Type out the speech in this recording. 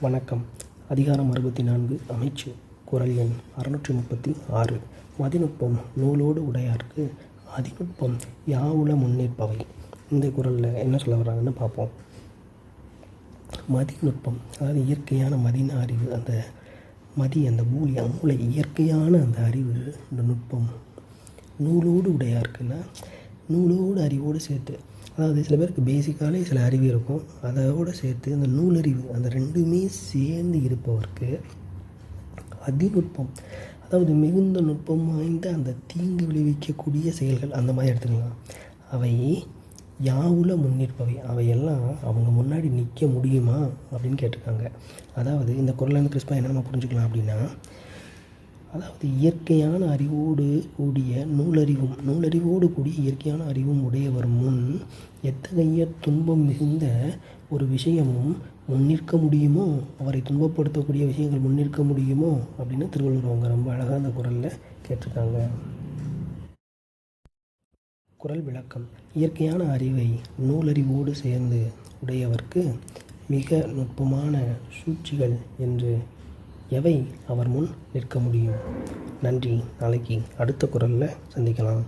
வணக்கம். அதிகாரம் அறுபத்தி நான்கு அமைச்சு குரல் எண் அறுநூற்றி முப்பத்தி ஆறு மதிநுட்பம் நூலோடு உடையாருக்கு அதிநுட்பம் யாவுல முன்னேற்பவை. இந்த குரலில் என்ன சொல்ல வர்றாங்கன்னு பார்ப்போம். மதிநுட்பம் அதாவது இயற்கையான மதின அறிவு அந்த மதி அந்த மூலி மூளை இயற்கையான அந்த அறிவு இந்த நுட்பம். நூலோடு உடையாருக்குன்னா நூலோடு அறிவோடு சேர்த்து அதாவது சில பேருக்கு பேசிக்காலே சில அறிவு இருக்கும். அதோடு சேர்த்து அந்த நூலறிவு அந்த ரெண்டுமே சேர்ந்து இருப்பவருக்கு அதிநுட்பம் அதாவது மிகுந்த நுட்பம் வாய்ந்த அந்த தீங்கு விளைவிக்கக்கூடிய செயல்கள் அந்த மாதிரி எடுத்துக்கலாம். அவை யாவுல முன்னிற்பவை. அவையெல்லாம் அவங்க முன்னாடி நிற்க முடியுமா அப்படின்னு கேட்டிருக்காங்க. அதாவது இந்த குரலான கிறிஸ்பா என்ன நம்ம புரிஞ்சுக்கலாம் அப்படின்னா அதாவது இயற்கையான அறிவோடு கூடிய நூலறிவும் நூலறிவோடு கூடிய இயற்கையான அறிவும் உடையவர் முன் எத்தகைய துன்பம் மிகுந்த ஒரு விஷயமும் முன்னிற்க முடியுமோ அவரை துன்பப்படுத்தக்கூடிய விஷயங்கள் முன்னிற்க முடியுமோ அப்படின்னு திருவள்ளுவர் அவங்க ரொம்ப அழகாக அந்த குரலில் கேட்டிருக்காங்க. குரல் விளக்கம். இயற்கையான அறிவை நூலறிவோடு சேர்ந்து உடையவர்க்கு மிக நுட்பமான சூழ்ச்சிகள் என்று எவை அவர் முன் நிற்க முடியும்? நன்றி. நாளைக்கு அடுத்த குரலில் சந்திக்கலாம்.